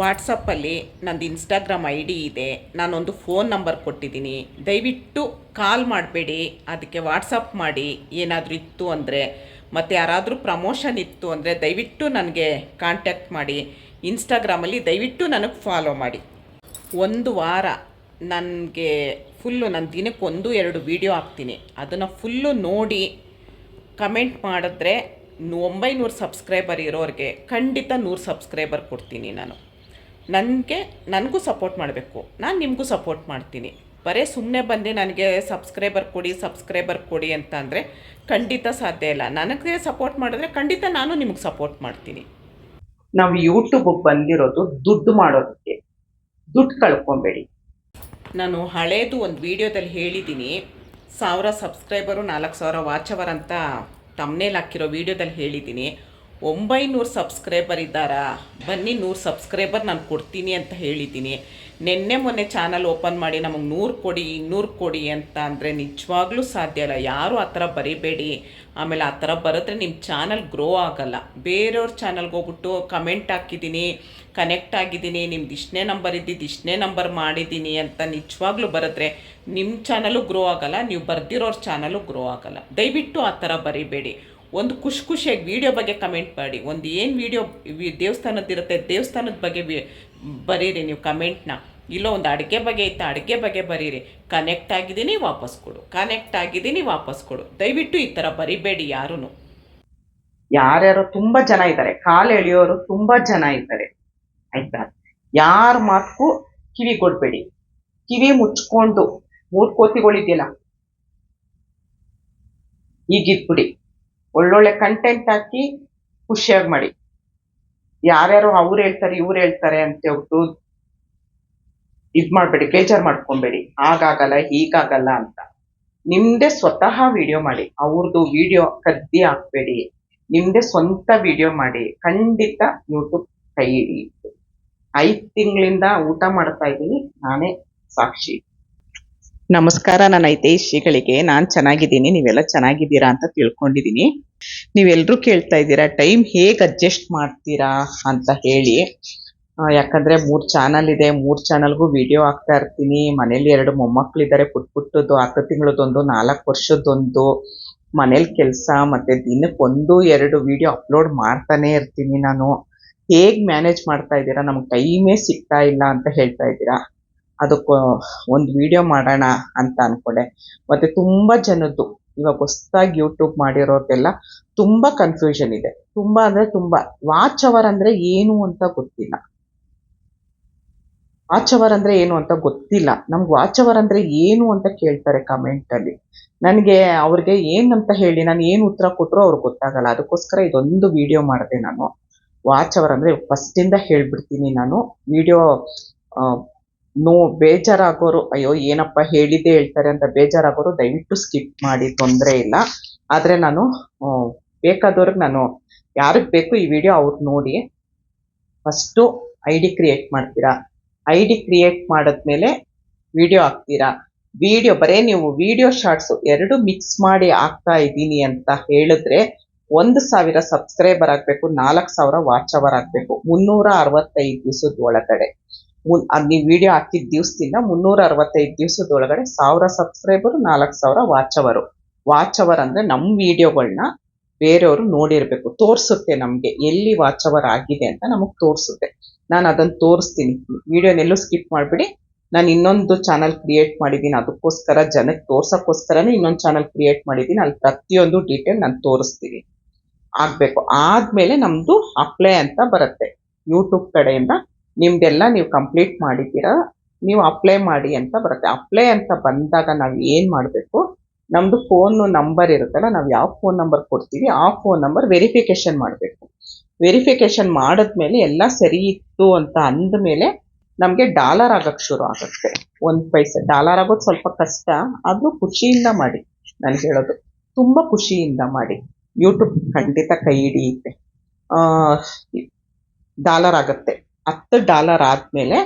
ವಾಟ್ಸಪ್ಪಲ್ಲಿ ನಂದು Instagram I D ಇದೆ. ನಾನೊಂದು ಫೋನ್ ನಂಬರ್ ಕೊಟ್ಟಿದ್ದೀನಿ. ದಯವಿಟ್ಟು ಕಾಲ್ ಮಾಡಬೇಡಿ. ಅದಕ್ಕೆ ವಾಟ್ಸಪ್ ಮಾಡಿ. ಏನಾದರೂ ಇತ್ತು ಅಂದರೆ, ಮತ್ತು ಯಾರಾದರೂ ಪ್ರಮೋಷನ್ ಇತ್ತು ಅಂದರೆ ದಯವಿಟ್ಟು ನನಗೆ ಕಾಂಟ್ಯಾಕ್ಟ್ ಮಾಡಿ. ಇನ್ಸ್ಟಾಗ್ರಾಮಲ್ಲಿ ದಯವಿಟ್ಟು ನನಗೆ ಫಾಲೋ ಮಾಡಿ. ಒಂದು ವಾರ ನನಗೆ ಫುಲ್ಲು ನಾನು ದಿನಕ್ಕೆ ಒಂದು, ಎರಡು ವೀಡಿಯೋ ಹಾಕ್ತೀನಿ. ಅದನ್ನು ಫುಲ್ಲು ನೋಡಿ ಕಮೆಂಟ್ ಮಾಡಿದ್ರೆ ಒಂಬೈನೂರು ಸಬ್ಸ್ಕ್ರೈಬರ್ ಇರೋರಿಗೆ ಖಂಡಿತ ನೂರು ಸಬ್ಸ್ಕ್ರೈಬರ್ ಕೊಡ್ತೀನಿ ನಾನು. ನನಗೆ ನನಗೂ ಸಪೋರ್ಟ್ ಮಾಡಬೇಕು. ನಾನು ನಿಮಗೂ ಸಪೋರ್ಟ್ ಮಾಡ್ತೀನಿ. ಬರೀ ಸುಮ್ಮನೆ ಬಂದು ನನಗೆ ಸಬ್ಸ್ಕ್ರೈಬರ್ ಕೊಡಿ ಸಬ್ಸ್ಕ್ರೈಬರ್ ಕೊಡಿ ಅಂತ ಅಂದರೆ ಖಂಡಿತ ಸಾಧ್ಯ ಇಲ್ಲ. ನನಗೆ ಸಪೋರ್ಟ್ ಮಾಡಿದ್ರೆ ಖಂಡಿತ ನಾನು ನಿಮಗೆ ಸಪೋರ್ಟ್ ಮಾಡ್ತೀನಿ. ನಾವು ಯೂಟ್ಯೂಬಿಗೆ ಬಂದಿರೋದು ದುಡ್ಡು ಮಾಡೋದಕ್ಕೆ. ದುಡ್ಡು ಕಳ್ಕೊಬೇಡಿ. ನಾನು ಹಳೇದು ಒಂದು ವಿಡಿಯೋದಲ್ಲಿ ಹೇಳಿದ್ದೀನಿ ಸಾವಿರ ಸಬ್ಸ್ಕ್ರೈಬರು ನಾಲ್ಕು ಸಾವಿರ ವಾಚವರ್ ಅಂತ ತಮ್ಮನೇಲಿ ಹಾಕಿರೋ ವಿಡಿಯೋದಲ್ಲಿ ಹೇಳಿದ್ದೀನಿ ಒಂಬೈನೂರು ಸಬ್ಸ್ಕ್ರೈಬರ್ ಇದ್ದಾರಾ? ಬನ್ನಿ ನೂರು ಸಬ್ಸ್ಕ್ರೈಬರ್ ನಾನು ಕೊಡ್ತೀನಿ ಅಂತ ಹೇಳಿದ್ದೀನಿ. ನಿನ್ನೆ ಮೊನ್ನೆ ಚಾನಲ್ ಓಪನ್ ಮಾಡಿ ನಮಗೆ ನೂರು ಕೊಡಿ, ಇನ್ನೂರು ಕೊಡಿ ಅಂತ ಅಂದರೆ ನಿಜವಾಗ್ಲೂ ಸಾಧ್ಯ ಇಲ್ಲ. ಯಾರೂ ಆ ಥರ ಬರಿಬೇಡಿ. ಆಮೇಲೆ ಆ ಥರ ಬರೆದ್ರೆ ನಿಮ್ಮ ಚಾನಲ್ ಗ್ರೋ ಆಗಲ್ಲ. ಬೇರೆಯವ್ರ ಚಾನಲ್ಗೆ ಹೋಗ್ಬಿಟ್ಟು ಕಮೆಂಟ್ ಹಾಕಿದ್ದೀನಿ ಕನೆಕ್ಟ್ ಆಗಿದ್ದೀನಿ, ನಿಮ್ದು ಇಷ್ಟನೇ ನಂಬರ್ ಇದ್ದಿದ್ದು ಇಷ್ಟನೇ ನಂಬರ್ ಮಾಡಿದ್ದೀನಿ ಅಂತ ನಿಜವಾಗ್ಲೂ ಬರೆದ್ರೆ ನಿಮ್ಮ ಚಾನಲು ಗ್ರೋ ಆಗಲ್ಲ, ನೀವು ಬರ್ದಿರೋರ ಚಾನಲು ಗ್ರೋ ಆಗಲ್ಲ. ದಯವಿಟ್ಟು ಆ ಥರ ಬರಿಬೇಡಿ. ಒಂದು ಖುಷಿ ಖುಷಿಯಾಗಿ ವೀಡಿಯೋ ಬಗ್ಗೆ ಕಮೆಂಟ್ ಮಾಡಿ. ಒಂದು ಏನು ವೀಡಿಯೋ ದೇವಸ್ಥಾನದ್ದಿರುತ್ತೆ, ದೇವಸ್ಥಾನದ ಬಗ್ಗೆ ಬರೀರಿ ನೀವು ಕಮೆಂಟ್ನ ಇಲ್ಲೋ ಒಂದು ಅಡುಗೆ ಬಗ್ಗೆ ಇತ್ತು ಅಡುಗೆ ಬಗ್ಗೆ ಬರೀರಿ. ಕನೆಕ್ಟ್ ಆಗಿದ್ದೀನಿ, ವಾಪಸ್ ಕೊಡು. ಕನೆಕ್ಟ್ ಆಗಿದ್ದೀನಿ, ವಾಪಸ್ ಕೊಡು. ದಯವಿಟ್ಟು ಈ ಥರ ಬರಿಬೇಡಿ ಯಾರೂ ಯಾರ್ಯಾರೋ ತುಂಬ ಜನ ಇದ್ದಾರೆ. ಕಾಲು ಎಳೆಯೋರು ತುಂಬ ಜನ ಇದ್ದಾರೆ. ಆಯ್ತಾ? ಯಾರ ಮಾತಕ್ಕೂ ಕಿವಿ ಕೊಡ್ಬೇಡಿ. ಕಿವಿ ಮುಚ್ಕೊಂಡು ಮೂರು ಕೋತಿಗಳಿದೆಯಲ್ಲ ಈಗಿದ್ಬಿಡಿ ಒಳ್ಳೊಳ್ಳೆ ಕಂಟೆಂಟ್ ಹಾಕಿ ಖುಷಿಯಾಗಿ ಮಾಡಿ. ಯಾರ್ಯಾರು ಅವ್ರು ಹೇಳ್ತಾರೆ, ಇವ್ರು ಹೇಳ್ತಾರೆ ಅಂತ ಹೇಳ್ಬಿಟ್ಟು ಇದ್ ಮಾಡ್ಬೇಡಿ, ಬೇಜಾರ್ ಮಾಡ್ಕೊಬೇಡಿ. ಹಾಗಾಗಲ್ಲ, ಹೀಗಾಗಲ್ಲ ಅಂತ. ನಿಮ್ದೇ ಸ್ವತಃ ವಿಡಿಯೋ ಮಾಡಿ. ಅವ್ರದ್ದು ವಿಡಿಯೋ ಕದ್ದಿ ಹಾಕ್ಬೇಡಿ. ನಿಮ್ದೇ ಸ್ವಂತ ವಿಡಿಯೋ ಮಾಡಿ. ಖಂಡಿತ ಯೂಟ್ಯೂಬ್ ಕೈ ಹಿಡಿಯಿತು. ಐದು ತಿಂಗಳಿಂದ ಊಟ ಮಾಡ್ತಾ ಇದ್ದೀನಿ. ನಾನೇ ಸಾಕ್ಷಿ. ನಮಸ್ಕಾರ ನನ್ನ ಹಿತೈಷಿಗಳಿಗೆ. ನಾನ್ ಚೆನ್ನಾಗಿದ್ದೀನಿ. ನೀವೆಲ್ಲ ಚೆನ್ನಾಗಿದ್ದೀರಾ ಅಂತ ತಿಳ್ಕೊಂಡಿದ್ದೀನಿ. ನೀವೆಲ್ಲರೂ ಕೇಳ್ತಾ ಇದ್ದೀರಾ, ಟೈಮ್ ಹೇಗ್ ಅಡ್ಜಸ್ಟ್ ಮಾಡ್ತೀರಾ ಅಂತ ಹೇಳಿ. ಯಾಕಂದ್ರೆ ಮೂರ್ ಚಾನಲ್ ಇದೆ. ಮೂರ್ ಚಾನಲ್ಗೂ ವಿಡಿಯೋ ಹಾಕ್ತಾ ಇರ್ತೀನಿ. ಮನೇಲಿ ಎರಡು ಮೊಮ್ಮಕ್ಕಳಿದ್ದಾರೆ ಪುಟ್ ಪುಟ್ಟದ್ದು ಹತ್ತು ತಿಂಗಳದೊಂದು, ನಾಲ್ಕು ವರ್ಷದೊಂದು ಮನೇಲಿ ಕೆಲಸ, ಮತ್ತೆ ದಿನಕ್ಕೆ ಒಂದು, ಎರಡು ವಿಡಿಯೋ ಅಪ್ಲೋಡ್ ಮಾಡ್ತಾನೆ ಇರ್ತೀನಿ ನಾನು. ಹೇಗ್ ಮ್ಯಾನೇಜ್ ಮಾಡ್ತಾ ಇದ್ದೀರಾ? ನಮ್ಗೆ ಟೈಮೇ ಸಿಗ್ತಾ ಇಲ್ಲ ಅಂತ ಹೇಳ್ತಾ ಇದ್ದೀರಾ? ಅದಕ್ಕೆ ಒಂದು ವಿಡಿಯೋ ಮಾಡೋಣ ಅಂತ ಅನ್ಕೊಂಡೆ. ಮತ್ತೆ ತುಂಬಾ ಜನದ್ದು, ಇವಾಗ ಹೊಸ್ದಾಗಿ ಯೂಟ್ಯೂಬ್ ಮಾಡಿರೋರ್ಗೆಲ್ಲ ತುಂಬಾ ಕನ್ಫ್ಯೂಷನ್ ಇದೆ. ತುಂಬಾ ಅಂದ್ರೆ ತುಂಬಾ ವಾಚ್ ಅವರ್ ಅಂದ್ರೆ ಏನು ಅಂತ ಗೊತ್ತಿಲ್ಲ. ವಾಚ್ ಅವರ್ ಅಂದ್ರೆ ಏನು ಅಂತ ಗೊತ್ತಿಲ್ಲ. ನಮ್ಗೆ ವಾಚ್ ಅವರ್ ಅಂದ್ರೆ ಏನು ಅಂತ ಕೇಳ್ತಾರೆ ಕಮೆಂಟ್ ಅಲ್ಲಿ. ನನಗೆ ಅವ್ರಿಗೆ ಏನಂತ ಹೇಳಿ, ನಾನು ಏನು ಉತ್ತರ ಕೊಟ್ಟರು ಅವ್ರಿಗೆ ಗೊತ್ತಾಗಲ್ಲ. ಅದಕ್ಕೋಸ್ಕರ ಇದೊಂದು ವಿಡಿಯೋ ಮಾಡಿದೆ ನಾನು. ವಾಚ್ ಅವರ್ ಅಂದ್ರೆ ಫಸ್ಟ್ ಇಂದ ಹೇಳ್ಬಿಡ್ತೀನಿ ನಾನು. ವಿಡಿಯೋ ನೋ ಬೇಜಾರಾಗೋರು, ಅಯ್ಯೋ, ಏನಪ್ಪ ಹೇಳಿದ್ದೆ ಹೇಳ್ತಾರೆ ಅಂತ ಬೇಜಾರಾಗೋರು ದಯವಿಟ್ಟು ಸ್ಕಿಪ್ ಮಾಡಿ, ತೊಂದರೆ ಇಲ್ಲ. ಆದರೆ ನಾನು ಬೇಕಾದವ್ರಿಗೆ ನಾನು ಯಾರಿಗೆ ಬೇಕು ಈ ವಿಡಿಯೋ ಅವ್ರು ನೋಡಿ. ಫಸ್ಟು ಐ ಡಿ ಕ್ರಿಯೇಟ್ ಮಾಡ್ತೀರಾ? ಐ ಡಿ ಕ್ರಿಯೇಟ್ ಮಾಡಿದ್ಮೇಲೆ ವಿಡಿಯೋ ಹಾಕ್ತೀರಾ? ವಿಡಿಯೋ ಬರೀ ನೀವು ವಿಡಿಯೋ ಶಾರ್ಟ್ಸ್ ಎರಡು ಮಿಕ್ಸ್ ಮಾಡಿ ಹಾಕ್ತಾ ಇದ್ದೀನಿ ಅಂತ ಹೇಳಿದ್ರೆ ಒಂದು ಸಾವಿರ ಸಬ್ಸ್ಕ್ರೈಬರ್ ಆಗಬೇಕು, ನಾಲ್ಕು ಸಾವಿರ ವಾಚ್ ಅವರ್ ಆಗಬೇಕು, ಮುನ್ನೂರ ಅರವತ್ತೈದು ದಿವಸದ ಒಳಗಡೆ. ನೀವು ವಿಡಿಯೋ ಹಾಕಿದ ದಿವಸದಿಂದ ಮುನ್ನೂರ ಅರವತ್ತೈದು ದಿವಸದೊಳಗಡೆ ಸಾವಿರ ಸಬ್ಸ್ಕ್ರೈಬರ್, ನಾಲ್ಕು ಸಾವಿರ ವಾಚ್ ಅವರು ವಾಚ್ ಅವರ್ ಅಂದ್ರೆ ನಮ್ಮ ವಿಡಿಯೋಗಳನ್ನ ಬೇರೆಯವರು ನೋಡಿರ್ಬೇಕು, ತೋರಿಸುತ್ತೆ ನಮ್ಗೆ ಎಲ್ಲಿ ವಾಚ್ ಅವರ್ ಆಗಿದೆ ಅಂತ ನಮಗ್ ತೋರಿಸುತ್ತೆ. ನಾನು ಅದನ್ನ ತೋರಿಸ್ತೀನಿ. ವಿಡಿಯೋನೆಲ್ಲೂ ಸ್ಕಿಪ್ ಮಾಡ್ಬಿಡಿ. ನಾನು ಇನ್ನೊಂದು ಚಾನಲ್ ಕ್ರಿಯೇಟ್ ಮಾಡಿದ್ದೀನಿ ಅದಕ್ಕೋಸ್ಕರ ಜನಕ್ಕೆ ತೋರ್ಸಕ್ಕೋಸ್ಕರನೇ ಇನ್ನೊಂದು ಚಾನಲ್ ಕ್ರಿಯೇಟ್ ಮಾಡಿದ್ದೀನಿ ಅಲ್ಲಿ ಪ್ರತಿಯೊಂದು ಡೀಟೇಲ್ ನಾನು ತೋರಿಸ್ತೀನಿ. ಆಗಬೇಕು. ಆದಮೇಲೆ ನಮ್ಮದು ಅಪ್ಲೈ ಅಂತ ಬರುತ್ತೆ. ಯೂಟ್ಯೂಬ್ ಕಡೆಯಿಂದ ನಿಮ್ದೆಲ್ಲ ನೀವು ಕಂಪ್ಲೀಟ್ ಮಾಡಿದ್ದೀರ, ನೀವು ಅಪ್ಲೈ ಮಾಡಿ ಅಂತ ಬರುತ್ತೆ. ಅಪ್ಲೈ ಅಂತ ಬಂದಾಗ ನಾವು ಏನು ಮಾಡಬೇಕು ನಮ್ಮದು ಫೋನ್ ನಂಬರ್ ಇರುತ್ತಲ್ಲ, ನಾವು ಯಾವ ಫೋನ್ ನಂಬರ್ ಕೊಡ್ತೀವಿ, ಆ ಫೋನ್ ನಂಬರ್ ವೆರಿಫಿಕೇಶನ್ ಮಾಡಬೇಕು. ವೆರಿಫಿಕೇಶನ್ ಮಾಡಿದ್ಮೇಲೆ ಎಲ್ಲ ಸರಿ ಇತ್ತು ಅಂತ ಅಂದಮೇಲೆ ನಮಗೆ ಡಾಲರ್ ಆಗೋಕ್ಕೆ ಶುರು ಆಗುತ್ತೆ. ಒಂದು ಪೈಸೆ. ಡಾಲರ್ ಆಗೋದು ಸ್ವಲ್ಪ ಕಷ್ಟ, ಆದರೂ ಖುಷಿಯಿಂದ ಮಾಡಿ, ನಾನು ಹೇಳೋದು. ತುಂಬ ಖುಷಿಯಿಂದ ಮಾಡಿ. ಯೂಟ್ಯೂಬ್ ಖಂಡಿತ ಕೈ ಹಿಡಿಯುತ್ತೆ. ಡಾಲರ್ ಆಗುತ್ತೆ. ಹತ್ತು ಡಾಲರ್ ಆದಮೇಲೆ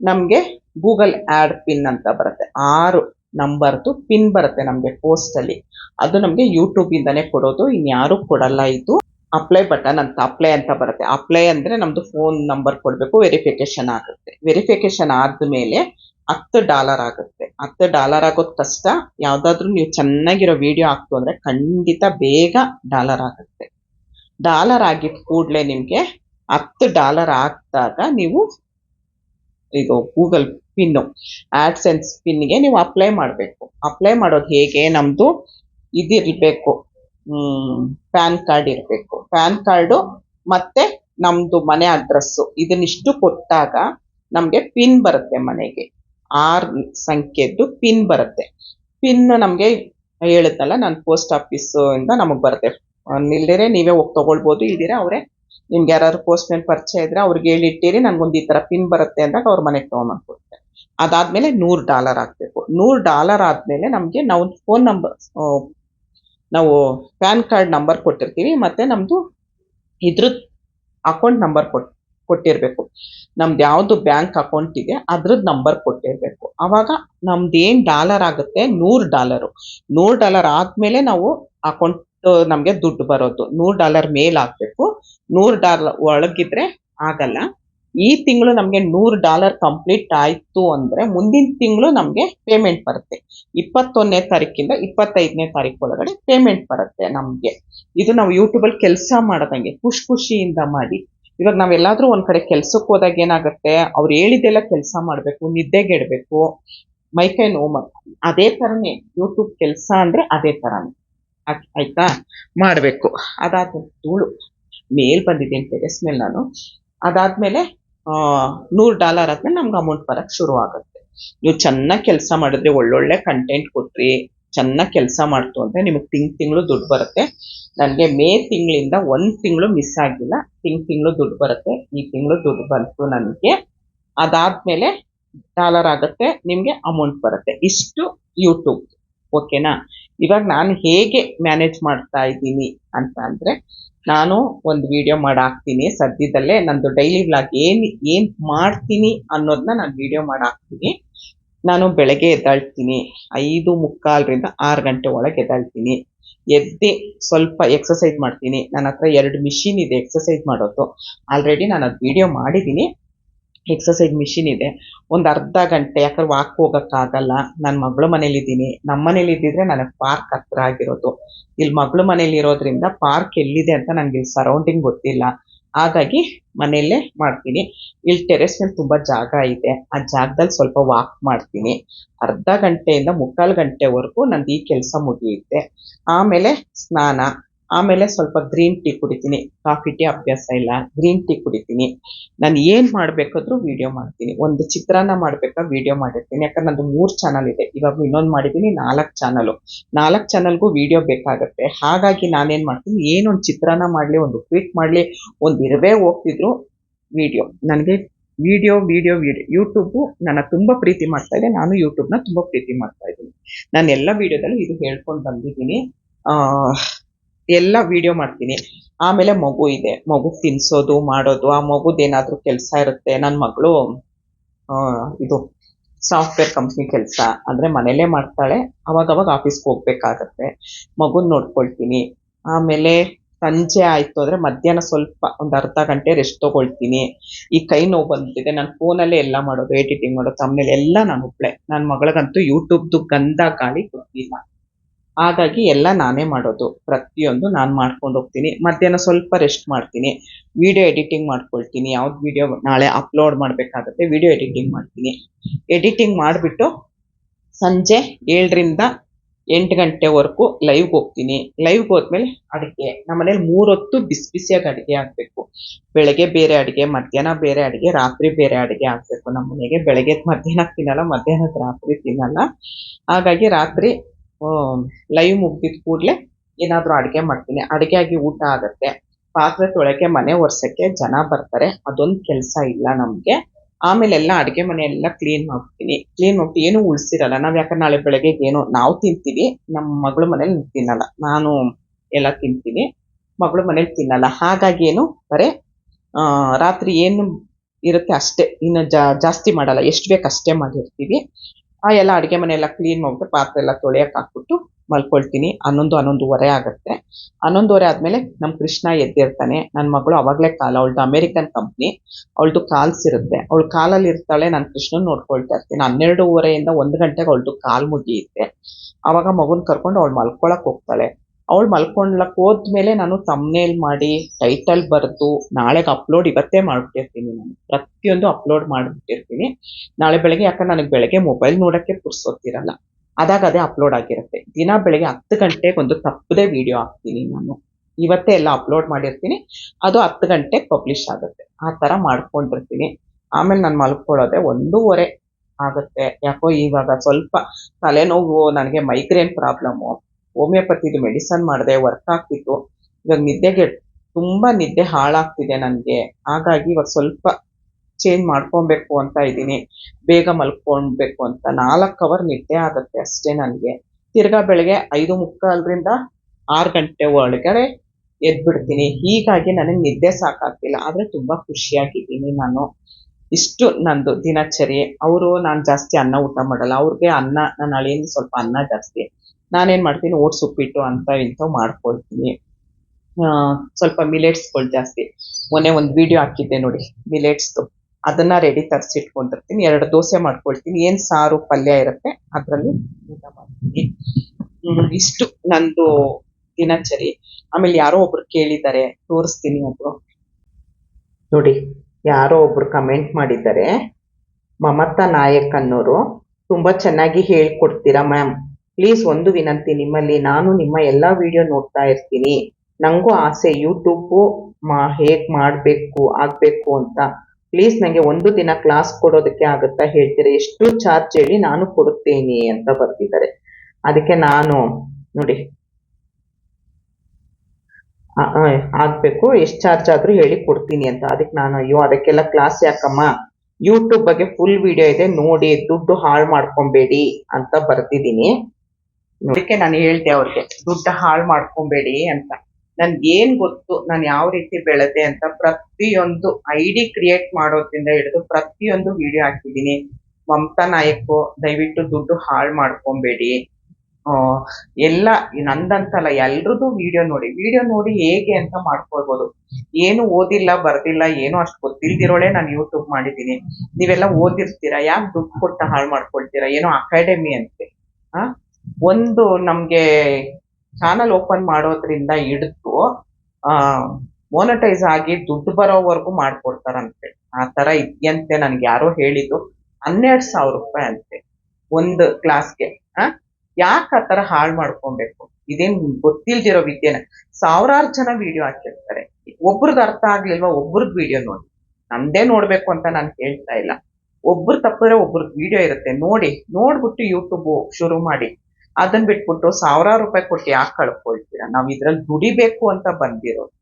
ನಮಗೆ ಗೂಗಲ್ ಆ್ಯಡ್ ಪಿನ್ ಅಂತ ಬರುತ್ತೆ. ಆರು ನಂಬರ್ದು ಪಿನ್ ಬರುತ್ತೆ ನಮಗೆ ಪೋಸ್ಟಲ್ಲಿ. ಅದು ನಮಗೆ ಯೂಟ್ಯೂಬಿಂದನೇ ಕೊಡೋದು. ಇನ್ಯಾರು ಕೊಡಲ್ಲ ಇದು. ಅಪ್ಲೈ ಬಟನ್ ಅಂತ, ಅಪ್ಲೈ ಅಂತ ಬರುತ್ತೆ. ಅಪ್ಲೈ ಅಂದರೆ ನಮ್ಮದು ಫೋನ್ ನಂಬರ್ ಕೊಡಬೇಕು, ವೆರಿಫಿಕೇಷನ್ ಆಗುತ್ತೆ. ವೆರಿಫಿಕೇಶನ್ ಆದ್ಮೇಲೆ ಹತ್ತು ಡಾಲರ್ ಆಗುತ್ತೆ. ಹತ್ತು ಡಾಲರ್ ಆಗೋದು ಕಷ್ಟ. ಯಾವುದಾದ್ರೂ ನೀವು ಚೆನ್ನಾಗಿರೋ ವಿಡಿಯೋ ಹಾಕ್ತು ಅಂದರೆ ಖಂಡಿತ ಬೇಗ ಡಾಲರ್ ಆಗುತ್ತೆ. ಡಾಲರ್ ಆಗಿದ ಕೂಡಲೇ ನಿಮ್ಗೆ ಹತ್ತು ಡಾಲರ್ ಹಾಕಿದಾಗ ನೀವು ಇದು ಗೂಗಲ್ ಪಿನ್ನು, ಆಡ್ಸೆನ್ಸ್ ಪಿನ್ಗೆ ನೀವು ಅಪ್ಲೈ ಮಾಡಬೇಕು. ಅಪ್ಲೈ ಮಾಡೋದು ಹೇಗೆ? ನಮ್ದು ಇದಿರಬೇಕು. ಪ್ಯಾನ್ ಕಾರ್ಡ್ ಇರಬೇಕು. ಪ್ಯಾನ್ ಕಾರ್ಡು ಮತ್ತೆ ನಮ್ದು ಮನೆ ಅಡ್ರೆಸ್ಸು. ಇದನ್ನಿಷ್ಟು ಕೊಟ್ಟಾಗ ನಮಗೆ ಪಿನ್ ಬರುತ್ತೆ ಮನೆಗೆ. ಆರು ಸಂಖ್ಯೆದ್ದು ಪಿನ್ ಬರುತ್ತೆ. ಪಿನ್ ನಮಗೆ ಹೇಳುತ್ತಲ್ಲ, ನಾನು ಪೋಸ್ಟ್ ಆಫೀಸಿಂದ ನಮಗೆ ಬರುತ್ತೆ. ಇಲ್ದಿರೆ ನೀವೇ ಹೋಗಿ ತಗೊಳ್ಬೋದು, ಇಲ್ದಿರ ಅವರೇ ನಿಮ್ಗೆ ಯಾರಾದ್ರು ಪೋಸ್ಟ್ ಮೇಲೆ ಪರಿಚಯ ಇದ್ರೆ ಅವ್ರಿಗೆ ಹೇಳಿಟ್ಟಿರಿ ನನಗೊಂದು ಈ ತರ ಪಿನ್ ಬರುತ್ತೆ ಅಂದಾಗ ಅವ್ರ ಮನೆಗೆ ತೊಗೊಂಬಂದು ಕೊಡ್ತಾರೆ ಅದಾದ್ಮೇಲೆ ನೂರು ಡಾಲರ್ ಆಗ್ಬೇಕು. ನೂರು ಡಾಲರ್ ಆದ್ಮೇಲೆ ನಮ್ಗೆ ನಾವು ಫೋನ್ ನಂಬರ್ ನಾವು ಪ್ಯಾನ್ ಕಾರ್ಡ್ ನಂಬರ್ ಕೊಟ್ಟಿರ್ತೀವಿ, ಮತ್ತೆ ನಮ್ದು ಇದ್ರ ಅಕೌಂಟ್ ನಂಬರ್ ಕೊಟ್, ಕೊಟ್ಟಿರ್ಬೇಕು. ನಮ್ದು ಯಾವ್ದು ಬ್ಯಾಂಕ್ ಅಕೌಂಟ್ ಇದೆ ಅದ್ರದ್ದು ನಂಬರ್ ಕೊಟ್ಟಿರ್ಬೇಕು. ಅವಾಗ ನಮ್ದು ಏನ್ ಡಾಲರ್ ಆಗುತ್ತೆ? ನೂರು ಡಾಲರು ನೂರು ಡಾಲರ್ ಆದ್ಮೇಲೆ ನಾವು ಅಕೌಂಟ್ ನಮ್ಗೆ ದುಡ್ಡು ಬರೋದು. ನೂರು ಡಾಲರ್ ಮೇಲ್ ಹಾಕ್ಬೇಕು ನೂರು ಡಾಲರ್ ಒಳಗಿದ್ರೆ ಆಗಲ್ಲ. ಈ ತಿಂಗಳು ನಮಗೆ ನೂರು ಡಾಲರ್ ಕಂಪ್ಲೀಟ್ ಆಯ್ತು ಅಂದ್ರೆ ಮುಂದಿನ ತಿಂಗಳು ನಮಗೆ ಪೇಮೆಂಟ್ ಬರುತ್ತೆ. ಇಪ್ಪತ್ತೊಂದನೇ ತಾರೀಕಿಂದ ಇಪ್ಪತ್ತೈದನೇ ತಾರೀಕು ಒಳಗಡೆ ಪೇಮೆಂಟ್ ಬರುತ್ತೆ ನಮಗೆ. ಇದು ನಾವು ಯೂಟ್ಯೂಬಲ್ಲಿ ಕೆಲಸ ಮಾಡೋದಂಗೆ, ಖುಷಿ ಖುಷಿಯಿಂದ ಮಾಡಿ. ಇವಾಗ ನಾವೆಲ್ಲಾದರೂ ಒಂದು ಕಡೆ ಕೆಲಸಕ್ಕೆ ಹೋದಾಗ ಏನಾಗುತ್ತೆ, ಅವ್ರು ಹೇಳಿದ್ದೆಲ್ಲ ಕೆಲಸ ಮಾಡಬೇಕು, ನಿದ್ದೆಗೆಡಬೇಕು. ಮೈಕೈ ನೋವು ಅದೇ ತರನೇ, ಯೂಟ್ಯೂಬ್ ಕೆಲಸ ಅಂದ್ರೆ ಅದೇ ತರಾನೇ. ಆಯ್ತ್- ಮಾಡಬೇಕು. ಅದಾದ ಧೂಳು ಮೇಲ್ ಬಂದಿದ್ದೀನಿ ಟೆರೆಸ್ ಮೇಲೆ ನಾನು. ಅದಾದ್ಮೇಲೆ ನೂರು ಡಾಲರ್ ಆದ್ಮೇಲೆ ನಮ್ಗೆ ಅಮೌಂಟ್ ಬರಕ್ ಶುರು ಆಗುತ್ತೆ. ನೀವು ಚೆನ್ನಾಗಿ ಕೆಲಸ ಮಾಡಿದ್ರೆ ಒಳ್ಳೊಳ್ಳೆ ಕಂಟೆಂಟ್ ಕೊಟ್ರಿ, ಚೆನ್ನಾಗಿ ಕೆಲಸ ಮಾಡ್ತು ಅಂದ್ರೆ ನಿಮಗೆ ತಿಂಗ್ ತಿಂಗಳು ದುಡ್ಡು ಬರುತ್ತೆ. ನನಗೆ ಮೇ ತಿಂಗಳಿಂದ ಒಂದು ತಿಂಗಳು ಮಿಸ್ ಆಗಿಲ್ಲ. ತಿಂಗ್ ತಿಂಗಳು ದುಡ್ಡು ಬರುತ್ತೆ. ಈ ತಿಂಗಳು ದುಡ್ಡು ಬಂತು ನನಗೆ. ಅದಾದ್ಮೇಲೆ ಡಾಲರ್ ಆಗುತ್ತೆ, ನಿಮಗೆ ಅಮೌಂಟ್ ಬರುತ್ತೆ. ಇಷ್ಟು ಯೂಟ್ಯೂಬ್ ಓಕೆನಾ? ಇವಾಗ ನಾನು ಹೇಗೆ ಮ್ಯಾನೇಜ್ ಮಾಡ್ತಾ ಇದ್ದೀನಿ ಅಂತ ಅಂದರೆ ನಾನು ಒಂದು ವಿಡಿಯೋ ಮಾಡಾಕ್ತೀನಿ. ಸದ್ಯದಲ್ಲೇ ನಂದು ಡೈಲಿ ವ್ಲಾಗ್ ಏನು ಏನು ಮಾಡ್ತೀನಿ ಅನ್ನೋದನ್ನ ನಾನು ವಿಡಿಯೋ ಮಾಡಾಕ್ತೀನಿ. ನಾನು ಬೆಳಗ್ಗೆ ಎದ್ದಾಳ್ತೀನಿ. ಐದು ಮುಕ್ಕಾಲರಿಂದ ಆರು ಗಂಟೆ ಒಳಗೆ ಎದ್ದಾಳ್ತೀನಿ. ಎದ್ದೆ ಸ್ವಲ್ಪ ಎಕ್ಸಸೈಸ್ ಮಾಡ್ತೀನಿ. ನನ್ನ ಹತ್ರ ಎರಡು ಮಿಷಿನ್ ಇದೆ ಎಕ್ಸಸೈಸ್ ಮಾಡೋದು. ಆಲ್ರೆಡಿ ನಾನು ಅದು ವಿಡಿಯೋ ಮಾಡಿದ್ದೀನಿ. ಎಕ್ಸಸೈಸ್ ಮಿಷಿನ್ ಇದೆ. ಒಂದು ಅರ್ಧ ಗಂಟೆ, ಯಾಕಂದ್ರೆ ವಾಕ್ ಹೋಗೋಕ್ಕಾಗಲ್ಲ. ನನ್ನ ಮಗಳ ಮನೇಲಿದ್ದೀನಿ. ನಮ್ಮ ಮನೇಲಿ ಇದ್ದಿದ್ರೆ ನನಗೆ ಪಾರ್ಕ್ ಹತ್ರ ಆಗಿರೋದು. ಇಲ್ಲಿ ಮಗಳ ಮನೇಲಿ ಇರೋದ್ರಿಂದ ಪಾರ್ಕ್ ಎಲ್ಲಿದೆ ಅಂತ ನನಗೆ ಸರೌಂಡಿಂಗ್ ಗೊತ್ತಿಲ್ಲ. ಹಾಗಾಗಿ ಮನೆಯಲ್ಲೇ ಮಾಡ್ತೀನಿ. ಇಲ್ಲಿ ಟೆರೆಸ್ ಮೇಲೆ ತುಂಬಾ ಜಾಗ ಇದೆ. ಆ ಜಾಗದಲ್ಲಿ ಸ್ವಲ್ಪ ವಾಕ್ ಮಾಡ್ತೀನಿ. ಅರ್ಧ ಗಂಟೆಯಿಂದ ಮುಕ್ಕಾಲು ಗಂಟೆವರೆಗೂ ನಂದು ಈ ಕೆಲಸ ಮುಗಿಯುತ್ತೆ. ಆಮೇಲೆ ಸ್ನಾನ. ಆಮೇಲೆ ಸ್ವಲ್ಪ ಗ್ರೀನ್ ಟೀ ಕುಡಿತೀನಿ. ಕಾಫಿ ಟೀ ಅಭ್ಯಾಸ ಇಲ್ಲ. ಗ್ರೀನ್ ಟೀ ಕುಡಿತೀನಿ. ನಾನು ಏನು ಮಾಡಬೇಕಾದ್ರೂ ವಿಡಿಯೋ ಮಾಡ್ತೀನಿ. ಒಂದು ಚಿತ್ರಾನ್ನ ಮಾಡಬೇಕಾ ವಿಡಿಯೋ ಮಾಡಿರ್ತೀನಿ. ಯಾಕಂದ್ರೆ ನಂದು ಮೂರು ಚಾನಲ್ ಇದೆ. ಇವಾಗ ಇನ್ನೊಂದು ಮಾಡಿದ್ದೀನಿ ನಾಲ್ಕು ಚಾನಲು ನಾಲ್ಕು ಚಾನಲ್ಗೂ ವಿಡಿಯೋ ಬೇಕಾಗುತ್ತೆ. ಹಾಗಾಗಿ ನಾನೇನು ಮಾಡ್ತೀನಿ, ಏನೊಂದು ಚಿತ್ರಾನ್ನ ಮಾಡ್ಲಿ, ಒಂದು ಟ್ವೀಟ್ ಮಾಡ್ಲಿ, ಒಂದು ಇರುವೆ ಹೋಗ್ತಿದ್ರು ವಿಡಿಯೋ ನನಗೆ ವಿಡಿಯೋ ವಿಡಿಯೋ ವಿಡಿಯೋ ಯೂಟ್ಯೂಬ್ ನನ್ನ ತುಂಬಾ ಪ್ರೀತಿ ಮಾಡ್ತಾ ಇದೆ. ನಾನು ಯೂಟ್ಯೂಬ್ನ ತುಂಬಾ ಪ್ರೀತಿ ಮಾಡ್ತಾ ಇದ್ದೀನಿ. ನಾನು ಎಲ್ಲ ವಿಡಿಯೋದಲ್ಲೂ ಇದು ಹೇಳ್ಕೊಂಡು ಬಂದಿದ್ದೀನಿ. ಎಲ್ಲ ವಿಡಿಯೋ ಮಾಡ್ತೀನಿ. ಆಮೇಲೆ ಮಗು ಇದೆ. ಮಗು ತಿನ್ಸೋದು, ಮಾಡೋದು, ಆ ಮಗುದ್ ಏನಾದ್ರೂ ಕೆಲಸ ಇರುತ್ತೆ. ನನ್ನ ಮಗಳು ಇದು ಸಾಫ್ಟ್ವೇರ್ ಕಂಪ್ನಿ ಕೆಲಸ. ಅಂದ್ರೆ ಮನೇಲೆ ಮಾಡ್ತಾಳೆ. ಅವಾಗ ಅವಾಗ ಆಫೀಸ್ಗೆ ಹೋಗ್ಬೇಕಾಗತ್ತೆ. ಮಗುನ್ ನೋಡ್ಕೊಳ್ತೀನಿ. ಆಮೇಲೆ ಸಂಜೆ ಆಯ್ತು ಅಂದ್ರೆ ಮಧ್ಯಾಹ್ನ ಸ್ವಲ್ಪ ಒಂದು ಅರ್ಧ ಗಂಟೆ ರೆಸ್ಟ್ ತಗೊಳ್ತೀನಿ. ಈ ಕೈ ನೋವು ಬಂದಿದೆ ನಾನು ಫೋನಲ್ಲೇ ಎಲ್ಲ ಮಾಡೋದು ಎಡಿಟಿಂಗ್ ಮಾಡೋದು ಆಮೇಲೆ ಎಲ್ಲ ನಾನು ಒಬ್ಳೆ. ನನ್ನ ಮಗಳಿಗಂತೂ ಯೂಟ್ಯೂಬ್ದು ಗಂಧ ಗಾಳಿ ಗೊತ್ತಿಲ್ಲ. ಹಾಗಾಗಿ ಎಲ್ಲ ನಾನೇ ಮಾಡೋದು. ಪ್ರತಿಯೊಂದು ನಾನು ಮಾಡ್ಕೊಂಡು ಹೋಗ್ತೀನಿ. ಮಧ್ಯಾಹ್ನ ಸ್ವಲ್ಪ ರೆಸ್ಟ್ ಮಾಡ್ತೀನಿ. ವಿಡಿಯೋ ಎಡಿಟಿಂಗ್ ಮಾಡ್ಕೊಳ್ತೀನಿ. ಯಾವ್ದು ವಿಡಿಯೋ ನಾಳೆ ಅಪ್ಲೋಡ್ ಮಾಡಬೇಕಾಗುತ್ತೆ ವಿಡಿಯೋ ಎಡಿಟಿಂಗ್ ಮಾಡ್ತೀನಿ. ಎಡಿಟಿಂಗ್ ಮಾಡಿಬಿಟ್ಟು ಸಂಜೆ ಏಳರಿಂದ ಎಂಟು ಗಂಟೆವರೆಗೂ ಲೈವ್ಗೆ ಹೋಗ್ತೀನಿ. ಲೈವ್ಗೆ ಹೋದ್ಮೇಲೆ ಅಡುಗೆ. ನಮ್ಮನೇಲಿ ಮೂರೊತ್ತು ಬಿಸಿ ಬಿಸಿಯಾಗಿ ಅಡುಗೆ ಆಗಬೇಕು. ಬೆಳಗ್ಗೆ ಬೇರೆ ಅಡುಗೆ, ಮಧ್ಯಾಹ್ನ ಬೇರೆ ಅಡುಗೆ, ರಾತ್ರಿ ಬೇರೆ ಅಡುಗೆ ಆಗಬೇಕು. ನಮ್ಮ ಮನೆಗೆ ಬೆಳಗ್ಗೆ ಮಧ್ಯಾಹ್ನ ತಿನ್ನಲ್ಲ, ಮಧ್ಯಾಹ್ನದ ರಾತ್ರಿ ತಿನ್ನಲ್ಲ. ಹಾಗಾಗಿ ರಾತ್ರಿ ಲೈವ್ ಮುಗ್ದಿದ ಕೂಡಲೇ ಏನಾದರೂ ಅಡುಗೆ ಮಾಡ್ತೀನಿ. ಅಡುಗೆ ಆಗಿ ಊಟ ಆಗುತ್ತೆ. ಪಾತ್ರೆ ತೊಳೆಕೆ ಮನೆ ಒರ್ಸಕ್ಕೆ ಜನ ಬರ್ತಾರೆ. ಅದೊಂದು ಕೆಲಸ ಇಲ್ಲ ನಮಗೆ. ಆಮೇಲೆ ಎಲ್ಲ ಅಡುಗೆ ಮನೆ ಎಲ್ಲ ಕ್ಲೀನ್ ಮಾಡ್ತೀನಿ. ಕ್ಲೀನ್ ಮಾಡಿ ಏನು ಉಳಿಸಿರಲ್ಲ. ನಾವು ಯಾಕಂದ್ರೆ ನಾಳೆ ಬೆಳಗ್ಗೆ ಏನು ನಾವು ತಿಂತೀವಿ. ನಮ್ಮ ಮಗಳ ಮನೇಲಿ ತಿನ್ನಲ್ಲ. ನಾನು ಎಲ್ಲ ತಿಂತೀನಿ. ಮಗಳ ಮನೇಲಿ ತಿನ್ನಲ್ಲ. ಹಾಗಾಗಿ ಏನು? ಬರೇ ಆ, ರಾತ್ರಿ ಏನು ಇರುತ್ತೆ ಅಷ್ಟೇ. ಇನ್ನು ಜಾಸ್ತಿ ಮಾಡಲ್ಲ. ಎಷ್ಟು ಬೇಕು ಅಷ್ಟೇ ಮಾಡಿರ್ತೀವಿ. ಆ ಎಲ್ಲ ಅಡುಗೆ ಮನೆ ಎಲ್ಲ ಕ್ಲೀನ್ ಮಾಡ್ಬಿಟ್ಟು ಪಾತ್ರೆ ಎಲ್ಲ ತೊಳೆಯಕ್ಕೆ ಹಾಕ್ಬಿಟ್ಟು ಮಲ್ಕೊಳ್ತೀನಿ. ಹನ್ನೊಂದು, ಹನ್ನೊಂದುವರೆ ಆಗುತ್ತೆ. ಹನ್ನೊಂದುವರೆ ಆದಮೇಲೆ ನಮ್ಮ ಕೃಷ್ಣ ಎದ್ದಿರ್ತಾನೆ ನನ್ನ ಮಗಳು ಅವಾಗಲೇ ಕಾಲ, ಅವಳ್ದು ಅಮೇರಿಕನ್ ಕಂಪ್ನಿ ಅವಳದು ಕಾಲ್ಸ್ ಇರುತ್ತೆ. ಅವಳು ಕಾಲಲ್ಲಿ ಇರ್ತಾಳೆ, ನಾನು ಕೃಷ್ಣನ ನೋಡ್ಕೊಳ್ತಾ ಇರ್ತೀನಿ. ಹನ್ನೆರಡುವರೆಯಿಂದ ಒಂದು ಗಂಟೆಗೆ ಅವಳದು ಕಾಲ್ ಮುಗಿಯುತ್ತೆ. ಆವಾಗ ಮಗುನ ಕರ್ಕೊಂಡು ಅವಳು ಮಲ್ಕೊಳಕ್ ಹೋಗ್ತಾಳೆ. ಅವಳು ಮಲ್ಕೊಂಡ್ಲಕ್ ಹೋದ್ಮೇಲೆ ನಾನು ತಮ್ನೇಲ್ ಮಾಡಿ ಟೈಟಲ್ ಬರೆದು, ನಾಳೆಗೆ ಅಪ್ಲೋಡ್ ಇವತ್ತೇ ಮಾಡ್ಬಿಟ್ಟಿರ್ತೀನಿ ನಾನು. ಪ್ರತಿಯೊಂದು ಅಪ್ಲೋಡ್ ಮಾಡ್ಬಿಟ್ಟಿರ್ತೀನಿ. ನಾಳೆ ಬೆಳಗ್ಗೆ, ಯಾಕಂದ್ರೆ ನನಗೆ ಬೆಳಗ್ಗೆ ಮೊಬೈಲ್ ನೋಡಕ್ಕೆ ಪುರ್ಸೊತ್ತಿರಲ್ಲ. ಅದಾಗ ಅದೇ ಅಪ್ಲೋಡ್ ಆಗಿರುತ್ತೆ. ದಿನ ಬೆಳಗ್ಗೆ ಹತ್ತು ಗಂಟೆಗೆ ಒಂದು ತಪ್ಪದೇ ವಿಡಿಯೋ ಹಾಕ್ತೀನಿ ನಾನು. ಇವತ್ತೇ ಎಲ್ಲ ಅಪ್ಲೋಡ್ ಮಾಡಿರ್ತೀನಿ. ಅದು ಹತ್ತು ಗಂಟೆಗೆ ಪಬ್ಲಿಷ್ ಆಗುತ್ತೆ. ಆ ಥರ ಮಾಡ್ಕೊಂಡಿರ್ತೀನಿ. ಆಮೇಲೆ ನಾನು ಮಲ್ಕೊಳ್ಳೋದೆ ಒಂದೂವರೆ ಆಗುತ್ತೆ. ಯಾಕೋ ಇವಾಗ ಸ್ವಲ್ಪ ತಲೆನೋವು, ನನಗೆ ಮೈಗ್ರೇನ್ ಪ್ರಾಬ್ಲಮ್ಮು ಹೋಮಿಯೋಪತಿದು ಮೆಡಿಸನ್ ಮಾಡಿದೆ ವರ್ಕ್ ಆಗ್ತಿತ್ತು. ಇವಾಗ ನಿದ್ದೆಗೆ ತುಂಬ ನಿದ್ದೆ ಹಾಳಾಗ್ತಿದೆ ನನಗೆ. ಹಾಗಾಗಿ ಇವಾಗ ಸ್ವಲ್ಪ ಚೇಂಜ್ ಮಾಡ್ಕೊಬೇಕು ಅಂತ ಇದ್ದೀನಿ. ಬೇಗ ಮಲ್ಕೊಳ್ಬೇಕು ಅಂತ. ನಾಲ್ಕು ಅವರ್ ನಿದ್ದೆ ಆಗುತ್ತೆ ಅಷ್ಟೇ ನನಗೆ. ತಿರ್ಗಾ ಬೆಳಗ್ಗೆ ಐದು ಮುಕ್ಕಾಲ್ರಿಂದ ಆರು ಗಂಟೆ ಒಳಗಡೆ ಎದ್ಬಿಡ್ತೀನಿ. ಹೀಗಾಗಿ ನನಗೆ ನಿದ್ದೆ ಸಾಕಾಗ್ತಿಲ್ಲ. ಆದರೆ ತುಂಬ ಖುಷಿಯಾಗಿದ್ದೀನಿ ನಾನು. ಇಷ್ಟು ನಂದು ದಿನಚರಿ. ಅವರು ನಾನು ಜಾಸ್ತಿ ಅನ್ನ ಊಟ ಮಾಡಲ್ಲ. ಅವ್ರಿಗೆ ಅನ್ನ ನನ್ನ ಅಳಿಯಿಂದ ಸ್ವಲ್ಪ ಅನ್ನ ಜಾಸ್ತಿ. ನಾನೇನು ಮಾಡ್ತೀನಿ, ಓಟ್ಸ್ ಉಪ್ಪಿಟ್ಟು ಅಂತ ಇಂಥವು ಮಾಡ್ಕೊಳ್ತೀನಿ. ಸ್ವಲ್ಪ ಮಿಲೆಟ್ಸ್ಗಳು ಜಾಸ್ತಿ. ಮೊನ್ನೆ ಒಂದು ವಿಡಿಯೋ ಹಾಕಿದ್ದೆ ನೋಡಿ, ಮಿಲೆಟ್ಸ್ದು. ಅದನ್ನ ರೆಡಿ ತರಿಸಿಟ್ಕೊಂಡಿರ್ತೀನಿ ಎರಡು ದೋಸೆ ಮಾಡ್ಕೊಳ್ತೀನಿ. ಏನು ಸಾರು, ಪಲ್ಯ ಇರುತ್ತೆ, ಅದರಲ್ಲಿ ಊಟ ಮಾಡ್ತೀನಿ. ಇಷ್ಟು ನಂದು ದಿನಚರಿ. ಆಮೇಲೆ ಯಾರೋ ಒಬ್ರು ಕೇಳಿದ್ದಾರೆ, ತೋರಿಸ್ತೀನಿ ಒಬ್ರು. ನೋಡಿ, ಯಾರೋ ಒಬ್ರು ಕಮೆಂಟ್ ಮಾಡಿದ್ದಾರೆ. ಮಮತಾ ನಾಯಕ್ ಅನ್ನೋರು, ತುಂಬಾ ಚೆನ್ನಾಗಿ ಹೇಳ್ಕೊಡ್ತೀರಾ ಮ್ಯಾಮ್? ಪ್ಲೀಸ್ ಒಂದು ವಿನಂತಿ, ನಿಮ್ಮಲ್ಲಿ ನಾನು ನಿಮ್ಮ ಎಲ್ಲ ವಿಡಿಯೋ ನೋಡ್ತಾ ಇರ್ತೀನಿ. ನನಗೂ ಆಸೆ ಯೂಟ್ಯೂಬು ಮಾ, ಹೇಗೆ ಮಾಡಬೇಕು, ಆಗಬೇಕು ಅಂತ. ಪ್ಲೀಸ್ ನನಗೆ ಒಂದು ದಿನ ಕ್ಲಾಸ್ ಕೊಡೋದಕ್ಕೆ ಆಗುತ್ತಾ ಹೇಳ್ತೀರಾ? ಎಷ್ಟು ಚಾರ್ಜ್ ಹೇಳಿ ನಾನು ಕೊಡುತ್ತೇನೆ ಅಂತ ಬರ್ತಿದ್ದಾರೆ. ಅದಕ್ಕೆ ನಾನು, ನೋಡಿ. ಆಗಬೇಕು, ಎಷ್ಟು ಚಾರ್ಜ್ ಆದರೂ ಹೇಳಿ ಕೊಡ್ತೀನಿ ಅಂತ. ಅದಕ್ಕೆ ನಾನು, ಅಯ್ಯೋ, ಅದಕ್ಕೆಲ್ಲ ಕ್ಲಾಸ್ ಯಾಕಮ್ಮ? ಯೂಟ್ಯೂಬ್ ಬಗ್ಗೆ ಫುಲ್ ವಿಡಿಯೋ ಇದೆ, ನೋಡಿ, ದುಡ್ಡು ಹಾಳು ಮಾಡ್ಕೊಬೇಡಿ ಅಂತ ಬರ್ತಿದ್ದೀನಿ. ಅದಕ್ಕೆ ನಾನು ಹೇಳ್ದೆ ಅವ್ರಿಗೆ, ದುಡ್ಡು ಹಾಳು ಮಾಡ್ಕೊಬೇಡಿ ಅಂತ. ನನ್ಗೆ ಏನ್ ಗೊತ್ತು, ನಾನು ಯಾವ ರೀತಿ ಬೆಳೆದೆ ಅಂತ ಪ್ರತಿಯೊಂದು ಐ ಡಿ ಕ್ರಿಯೇಟ್ ಮಾಡೋದ್ರಿಂದ ಹಿಡಿದು ಪ್ರತಿಯೊಂದು ವಿಡಿಯೋ ಹಾಕಿದ್ದೀನಿ. ಮಮತಾ ನಾಯಕ್, ದಯವಿಟ್ಟು ದುಡ್ಡು ಹಾಳು ಮಾಡ್ಕೊಬೇಡಿ. ಎಲ್ಲ, ನಂದಂತಲ್ಲ, ಎಲ್ರದ್ದು ವಿಡಿಯೋ ನೋಡಿ. ವಿಡಿಯೋ ನೋಡಿ ಹೇಗೆ ಅಂತ ಮಾಡ್ಕೊಳ್ಬೋದು. ಏನು ಓದಿಲ್ಲ, ಬರ್ದಿಲ್ಲ, ಏನು ಅಷ್ಟು ಗೊತ್ತಿಲ್ದಿರೋಳೆ ನಾನು ಯೂಟ್ಯೂಬ್ ಮಾಡಿದ್ದೀನಿ. ನೀವೆಲ್ಲ ಓದಿರ್ತೀರಾ? ಯಾಕೆ ದುಡ್ಡು ಕೊಟ್ಟು ಹಾಳು ಮಾಡ್ಕೊಳ್ತೀರಾ? ಏನೋ ಅಕಾಡೆಮಿ ಅಂತೆ. ಆ? ಒಂದು ನಮಗೆ ಚಾನಲ್ ಓಪನ್ ಮಾಡೋದ್ರಿಂದ ಹಿಡಿದು ಮೋನಟೈಸ್ ಆಗಿ ದುಡ್ಡು ಬರೋವರೆಗೂ ಮಾಡ್ಕೊಡ್ತಾರಂತೆ. ಆ ತರ ಇದೆಯಂತೆ ನನ್ಗೆ ಯಾರೋ ಹೇಳಿದ್ದು. ಹನ್ನೆರಡು ಸಾವಿರ ರೂಪಾಯಿ ಅಂತೆ ಒಂದು ಕ್ಲಾಸ್ಗೆ ಯಾಕೆ ಆ ತರ ಹಾಳು ಮಾಡ್ಕೊಬೇಕು? ಇದೇನ್ ಗೊತ್ತಿಲ್ದಿರೋ ವಿದ್ಯೆನ. ಸಾವಿರಾರು ಜನ ವಿಡಿಯೋ ಹಾಕಿರ್ತಾರೆ. ಒಬ್ರದ್ದು ಅರ್ಥ ಆಗ್ಲಿಲ್ವಾ? ಒಬ್ರದ್ದು ವಿಡಿಯೋ ನೋಡಿ. ನಮ್ದೇ ನೋಡ್ಬೇಕು ಅಂತ ನಾನು ಹೇಳ್ತಾ ಇಲ್ಲ. ಒಬ್ರು ತಪ್ಪಿದ್ರೆ ಒಬ್ರದ್ದು ವಿಡಿಯೋ ಇರುತ್ತೆ. ನೋಡಿ, ನೋಡ್ಬಿಟ್ಟು ಯೂಟ್ಯೂಬ್ ಶುರು ಮಾಡಿ. ಅದನ್ನ ಬಿಟ್ಬಿಟ್ಟು ಸಾವಿರಾರು ರೂಪಾಯಿ ಕೊಟ್ಟು ಯಾಕೆ ಕಳ್ಕೊಳ್ತೀರಾ? ನಾವು ಇದ್ರಲ್ಲಿ ದುಡಿಬೇಕು ಅಂತ ಬಂದಿರೋದು,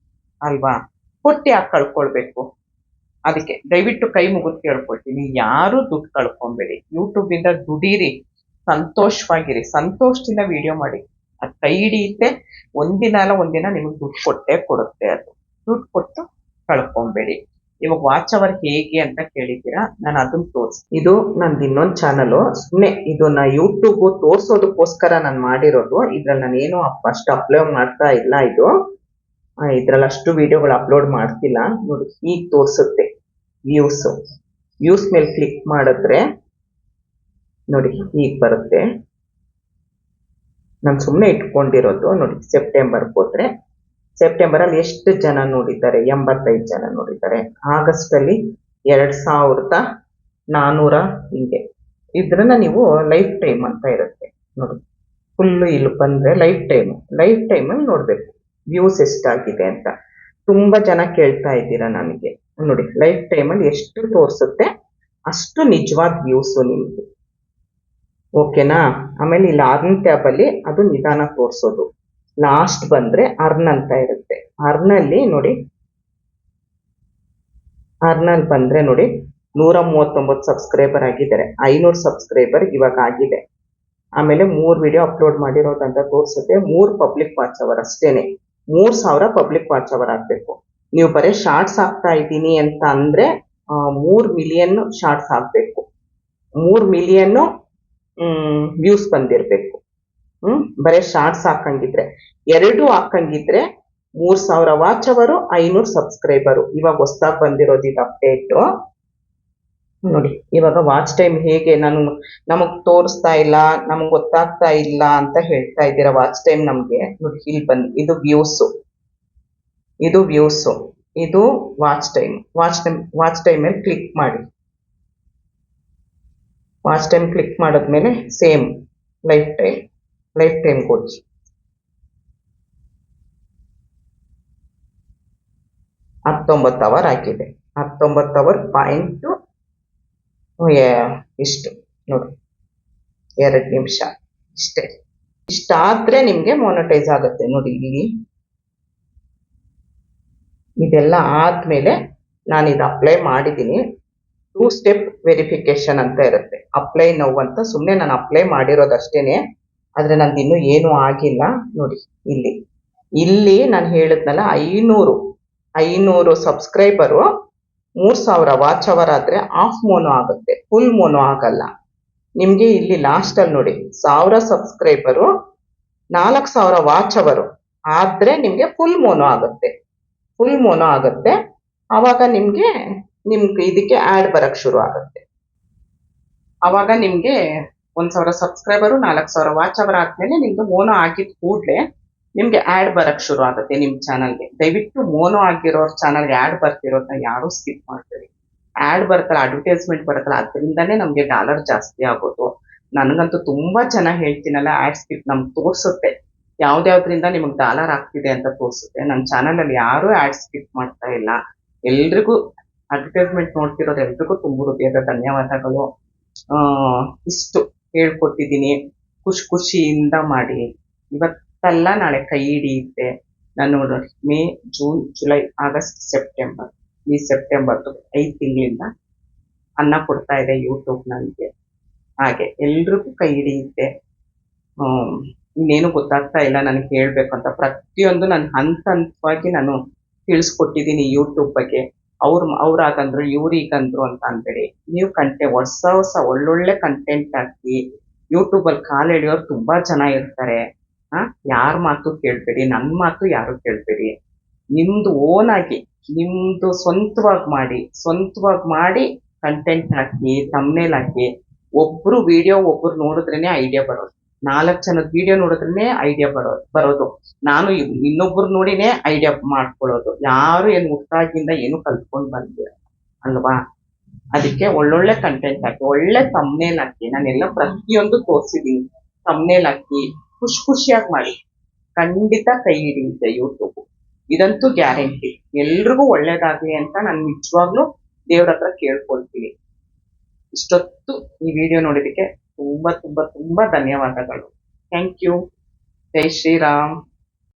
ಅಲ್ವಾ? ಕೊಟ್ಟು ಯಾಕೆ ಕಳ್ಕೊಳ್ಬೇಕು? ಅದಕ್ಕೆ ದಯವಿಟ್ಟು ಕೈ ಮುಗಿದು ಕೇಳ್ಕೊಳ್ತೀನಿ. ಯಾರು ದುಡ್ಡು ಕಳ್ಕೊಂಬೇಡಿ. ಯೂಟ್ಯೂಬಿಂದ ದುಡೀರಿ. ಸಂತೋಷವಾಗಿರಿ. ಸಂತೋಷದಿಂದ ವಿಡಿಯೋ ಮಾಡಿ. ಅದು ಕೈ ಹಿಡಿಯುತ್ತೆ. ಒಂದಿನ ಅಲ್ಲ, ಒಂದಿನ ನಿಮಗೆ ದುಡ್ಡು ಕೊಟ್ಟೇ ಕೊಡುತ್ತೆ ಅದು. ದುಡ್ಡು ಕೊಟ್ಟು ಕಳ್ಕೊಂಬೇಡಿ. ಇವಾಗ ವಾಚ್ ಅವರ್ ಹೇಗೆ ಅಂತ ಕೇಳಿದ್ದೀರಾ? ನಾನು ಅದನ್ನ ತೋರ್ಸ್, ಇದು ನಂದು ಇನ್ನೊಂದು ಚಾನಲ್ ಸುಮ್ಮನೆ ಇದನ್ನ ಯೂಟ್ಯೂಬ್ ತೋರ್ಸೋದಕ್ಕೋಸ್ಕರ ನಾನು ಮಾಡಿರೋದು. ಇದ್ರಲ್ಲಿ ನಾನು ಏನು ಫಸ್ಟ್ ಅಪ್ಲೋಡ್ ಮಾಡ್ತಾ ಇಲ್ಲ ಇದು. ಇದ್ರಲ್ಲಿ ಅಷ್ಟು ವಿಡಿಯೋಗಳು ಅಪ್ಲೋಡ್ ಮಾಡ್ತಿಲ್ಲ. ನೋಡಿ ಈಗ ತೋರಿಸುತ್ತೆ ವ್ಯೂಸ್ ವ್ಯೂಸ್ ಮೇಲೆ ಕ್ಲಿಕ್ ಮಾಡಿದ್ರೆ, ನೋಡಿ ಈಗ ಬರುತ್ತೆ. ನಾನು ಸುಮ್ಮನೆ ಇಟ್ಕೊಂಡಿರೋದು. ನೋಡಿ ಸೆಪ್ಟೆಂಬರ್ ಹೋದ್ರೆ. ಸೆಪ್ಟೆಂಬರ್ ಅಲ್ಲಿ ಎಷ್ಟು ಜನ ನೋಡಿದ್ದಾರೆ? ಎಂಬತ್ತೈದು ಜನ ನೋಡಿದ್ದಾರೆ. ಆಗಸ್ಟ್ ಅಲ್ಲಿ ಎರಡ್ ಸಾವಿರದ ನಾನೂರ ಹಿಂಗೆ. ಇದ್ರನ್ನ ನೀವು ಲೈಫ್ ಟೈಮ್ ಅಂತ ಇರುತ್ತೆ. ನೋಡಿ ಫುಲ್ಲು ಇಲ್ಲಿ ಬಂದ್ರೆ ಲೈಫ್ ಟೈಮ್ ಲೈಫ್ ಟೈಮ್ ಅಲ್ಲಿ ನೋಡ್ಬೇಕು. ವ್ಯೂಸ್ ಎಷ್ಟಾಗಿದೆ ಅಂತ. ತುಂಬಾ ಜನ ಕೇಳ್ತಾ ಇದ್ದೀರಾ ನನಗೆ. ನೋಡಿ ಲೈಫ್ ಟೈಮ್ ಅಲ್ಲಿ ಎಷ್ಟು ತೋರಿಸುತ್ತೆ? ಅಷ್ಟು ನಿಜವಾದ ವ್ಯೂಸ್ ನಿಮ್ದು ಓಕೆನಾ ಆಮೇಲೆ ಇಲ್ಲಿ ಟ್ಯಾಬ್ ಅಲ್ಲಿ ಅದು ನಿಧಾನ ತೋರಿಸೋದು. ಲಾಸ್ಟ್ ಬಂದ್ರೆ ಅರ್ನ್ ಅಂತ ಇರುತ್ತೆ. ಅರ್ನ್ ಅಲ್ಲಿ ನೋಡಿ ಅರ್ನ್ ಅಲ್ಲಿ ಬಂದ್ರೆ ನೋಡಿ ನೂರ ಮೂವತ್ತೊಂಬತ್ತು ಸಬ್ಸ್ಕ್ರೈಬರ್ ಆಗಿದ್ದಾರೆ. ಐನೂರು ಸಬ್ಸ್ಕ್ರೈಬರ್ ಇವಾಗ ಆಗಿದೆ. ಆಮೇಲೆ ಮೂರು ವಿಡಿಯೋ ಅಪ್ಲೋಡ್ ಮಾಡಿರೋದಂತ ತೋರಿಸುತ್ತೆ. ಮೂರು ಪಬ್ಲಿಕ್ ವಾಚ್ ಅವರ್ ಅಷ್ಟೇನೆ. ಮೂರು ಸಾವಿರ ಪಬ್ಲಿಕ್ ವಾಚ್ ಅವರ್ ಆಗ್ಬೇಕು. ನೀವು ಬರೀ ಶಾರ್ಟ್ಸ್ ಹಾಕ್ತಾ ಇದ್ದೀನಿ ಅಂತ ಅಂದ್ರೆ ಮೂರು ಮಿಲಿಯನ್ ಶಾರ್ಟ್ಸ್ ಆಗ್ಬೇಕು. ಮೂರು ಮಿಲಿಯನ್ ವ್ಯೂಸ್ ಬಂದಿರ್ಬೇಕು. ಹ್ಮ್? ಬರೀ ಶಾರ್ಟ್ಸ್ ಹಾಕಂಗಿದ್ರೆ. ಎರಡು ಹಾಕಂಗಿದ್ರೆ ಮೂರ್ ಸಾವಿರ ವಾಚ್ ಅವರು ಐನೂರು ಸಬ್ಸ್ಕ್ರೈಬರು ಇವಾಗ ಹೊಸ್ದಾಗ್ ಬಂದಿರೋದು ಇದು ಅಪ್ಡೇಟ್ ನೋಡಿ, ಇವಾಗ ವಾಚ್ ಟೈಮ್ ಹೇಗೆ? ನಾನು ನಮಗ್ ತೋರಿಸ್ತಾ ಇಲ್ಲ, ನಮಗ್ ಗೊತ್ತಾಗ್ತಾ ಇಲ್ಲ ಅಂತ ಹೇಳ್ತಾ ಇದ್ದೀರಾ ವಾಚ್ ಟೈಮ್ ನಮ್ಗೆ? ನೋಡಿ, ಇಲ್ಲಿ ಬಂದು ಇದು ವ್ಯೂಸು ಇದು ವ್ಯೂಸು ಇದು watch time watch time watch time ಮೇಲೆ ಕ್ಲಿಕ್ ಮಾಡಿ. ವಾಚ್ ಟೈಮ್ ಕ್ಲಿಕ್ ಮಾಡಿದ್ಮೇಲೆ same lifetime lifetime ಕೊಡಿ ಹತ್ತೊಂಬತ್ತು ಅವರ್ ಹಾಕಿದೆ ಹತ್ತೊಂಬತ್ತು ಅವರ್ ಪಾಯಿಂಟ್ ಇಷ್ಟು, ನೋಡಿ. ಎರಡು ನಿಮಿಷ, ಇಷ್ಟೇ. ಇಷ್ಟಾದ್ರೆ ನಿಮಗೆ ಮೊನಟೈಸ್ ಆಗುತ್ತೆ, ನೋಡಿ ಇಲ್ಲಿ. ಇದೆಲ್ಲ ಆದಮೇಲೆ ನಾನು ಇದು ಅಪ್ಲೈ ಮಾಡಿದ್ದೀನಿ. ಟೂ ಸ್ಟೆಪ್ ವೆರಿಫಿಕೇಶನ್ ಅಂತ ಇರುತ್ತೆ. ಅಪ್ಲೈ ನೋವು ಅಂತ ಸುಮ್ಮನೆ ನಾನು ಅಪ್ಲೈ ಮಾಡಿರೋದಷ್ಟೇನೆ. ಆದ್ರೆ ನಂದು ಇನ್ನೂ ಏನೂ ಆಗಿಲ್ಲ ನೋಡಿ, ಇಲ್ಲಿ. ಇಲ್ಲಿ ನಾನು ಹೇಳಿದ್ನಲ್ಲ ಐನೂರು ಐನೂರು ಸಬ್ಸ್ಕ್ರೈಬರು ಮೂರು ಸಾವಿರ ವಾಚ್ ಅವರ್ ಆದ್ರೆ ಆಫ್ ಮೋನೋ ಆಗುತ್ತೆ ಫುಲ್ ಮೋನೋ ಆಗಲ್ಲ. ನಿಮ್ಗೆ ಇಲ್ಲಿ ಲಾಸ್ಟಲ್ಲಿ ನೋಡಿ, ಸಾವಿರ ಸಬ್ಸ್ಕ್ರೈಬರು ನಾಲ್ಕು ಸಾವಿರ ವಾಚ್ ಅವರು ಆದ್ರೆ ನಿಮ್ಗೆ ಫುಲ್ ಮೋನೋ ಆಗುತ್ತೆ ಫುಲ್ ಮೋನೋ ಆಗುತ್ತೆ. ಅವಾಗ ನಿಮ್ಗೆ ನಿಮ್ಗೆ ಇದಕ್ಕೆ ಆಡ್ ಬರಕ್ ಶುರು ಆಗುತ್ತೆ. ಅವಾಗ ನಿಮ್ಗೆ ಒಂದ್ ಸಾವಿರ ಸಬ್ಸ್ಕ್ರೈಬರು ನಾಲ್ಕು ಸಾವಿರ ವಾಚ್ ಅವರ್ ಆದ್ಮೇಲೆ ನಿಮ್ದು ಮೋನೋ ಆಗಿದ್ ಕೂಡಲೇ ನಿಮ್ಗೆ ಆಡ್ ಬರಕ್ ಶುರು ಆಗುತ್ತೆ ನಿಮ್ ಚಾನಲ್ಗೆ ದಯವಿಟ್ಟು ಮೋನೋ ಆಗಿರೋ ಚಾನಲ್ಗೆ ಆಡ್ ಬರ್ತಿರೋದನ್ನ ಯಾರು ಸ್ಕಿಪ್ ಮಾಡ್ತೀರಿ ಆಡ್ ಬರ್ತಲ್ಲ ಅಡ್ವರ್ಟೈಸ್ಮೆಂಟ್ ಬರುತ್ತಲ್ಲ, ಅದರಿಂದಾನೇ ನಮ್ಗೆ ಡಾಲರ್ ಜಾಸ್ತಿ ಆಗೋದು. ನನಗಂತೂ ತುಂಬಾ ಜನ ಹೇಳ್ತೀನಲ್ಲ ಆಡ್ ಸ್ಕಿಪ್ ನಮ್ಗೆ ತೋರ್ಸುತ್ತೆ. ಯಾವ್ದ್ಯಾವ್ದ್ರಿಂದ ನಿಮಗೆ ಡಾಲರ್ ಆಗ್ತಿದೆ ಅಂತ ತೋರಿಸುತ್ತೆ. ನನ್ನ ಚಾನಲ್ ಅಲ್ಲಿ ಯಾರು ಆಡ್ ಸ್ಕಿಪ್ ಮಾಡ್ತಾ ಇಲ್ಲ. ಎಲ್ರಿಗೂ ಅಡ್ವರ್ಟೈಸ್ಮೆಂಟ್ ನೋಡ್ತಿರೋದು ಎಲ್ರಿಗೂ ತುಂಬ ಹೃದಯದ ಧನ್ಯವಾದಗಳು. ಆ, ಇಷ್ಟು. ಹೇಳ್ಕೊಟ್ಟಿದ್ದೀನಿ. ಖುಷಿ ಖುಷಿಯಿಂದ ಮಾಡಿ. ಇವತ್ತಲ್ಲ ನಾಳೆ ಕೈ ಹಿಡಿಯುತ್ತೆ ನಾನು May June, July, August, September. ಈ ಸೆಪ್ಟೆಂಬರ್ ಐದು ತಿಂಗಳಿಂದ ಅನ್ನ ಕೊಡ್ತಾ ಇದೆ ಯೂಟ್ಯೂಬ್ ನನಗೆ. ಹಾಗೆ ಎಲ್ರಿಗೂ ಕೈ ಹಿಡಿಯುತ್ತೆ ಇನ್ನೇನು ಗೊತ್ತಾಗ್ತಾ ಇಲ್ಲ ನನಗೆ ಹೇಳ್ಬೇಕು ಅಂತ ಪ್ರತಿಯೊಂದು ನಾನು ಹಂತ ಹಂತವಾಗಿ ನಾನು ತಿಳಿಸ್ಕೊಟ್ಟಿದ್ದೀನಿ ಯೂಟ್ಯೂಬ್ ಬಗ್ಗೆ. ಅವ್ರು ಅವ್ರಾಗಂದ್ರು ಅಂದ್ರು ಅಂತ ಅನ್ಬೇಡಿ ನೀವು ಕಂಟೆ, ಹೊಸ ಹೊಸ ಒಳ್ಳೊಳ್ಳೆ ಕಂಟೆಂಟ್ ಹಾಕಿ ಯೂಟ್ಯೂಬ್ ಅಲ್ಲಿ ಕಾಲ್ ತುಂಬಾ ಜನ ಇರ್ತಾರೆ. ಆ ಯಾರ ಮಾತು ಕೇಳ್ಬೇಡಿ ನನ್ ಮಾತು ಯಾರು ಕೇಳ್ಬೇಡಿ. ನಿಮ್ದು ಓನ್ ಆಗಿ, ನಿಮ್ದು ಸ್ವಂತವಾಗಿ ಮಾಡಿ ಸ್ವಂತವಾಗಿ ಮಾಡಿ ಕಂಟೆಂಟ್ ಹಾಕಿ ತಮ್ಮೇಲ್ ಹಾಕಿ, ಒಬ್ರು ವಿಡಿಯೋ ಒಬ್ರು ನೋಡಿದ್ರೇನೆ ಐಡಿಯಾ ಬರೋದು. ನಾಲ್ಕು ಜನದ ವಿಡಿಯೋ ನೋಡಿದ್ರೆ ಐಡಿಯಾ ಬರೋ ಬರೋದು. ನಾನು ಇನ್ನೊಬ್ರು ನೋಡಿನೇ ಐಡಿಯಾ ಮಾಡ್ಕೊಳ್ಳೋದು. ಯಾರು ಏನು ಹುಟ್ಟಾಗಿಂದ ಏನು ಕಲ್ತ್ಕೊಂಡ್ ಬಂದಿರ ಅಲ್ವಾ? ಅದಕ್ಕೆ ಒಳ್ಳೊಳ್ಳೆ ಕಂಟೆಂಟ್ ಹಾಕಿ, ಒಳ್ಳೆ ತಮ್ನೇಲ್ ಹಾಕಿ, ನಾನೆಲ್ಲ ಪ್ರತಿಯೊಂದು ತೋರಿಸಿದೀನಿ. ತಮ್ನೇಲ್ ಹಾಕಿ, ಖುಷಿ ಖುಷಿಯಾಗಿ ಮಾಡಿ. ಖಂಡಿತ ಕೈ ಹಿಡಿಯುತ್ತೆ ಯೂಟ್ಯೂಬ್ ಇದಂತೂ ಗ್ಯಾರಂಟಿ ಎಲ್ರಿಗೂ ಒಳ್ಳೇದಾಗಲಿ ಅಂತ ನಾನು ನಿಜವಾಗ್ಲೂ ದೇವ್ರ ಹತ್ರ ಕೇಳ್ಕೊಳ್ತೀನಿ. ಇಷ್ಟೊತ್ತು ಈ ವಿಡಿಯೋ ನೋಡಿದಕ್ಕೆ ತುಂಬಾ ತುಂಬಾ ತುಂಬಾ ಧನ್ಯವಾದಗಳು. ಥ್ಯಾಂಕ್ ಯು ಜೈ ಶ್ರೀರಾಮ್.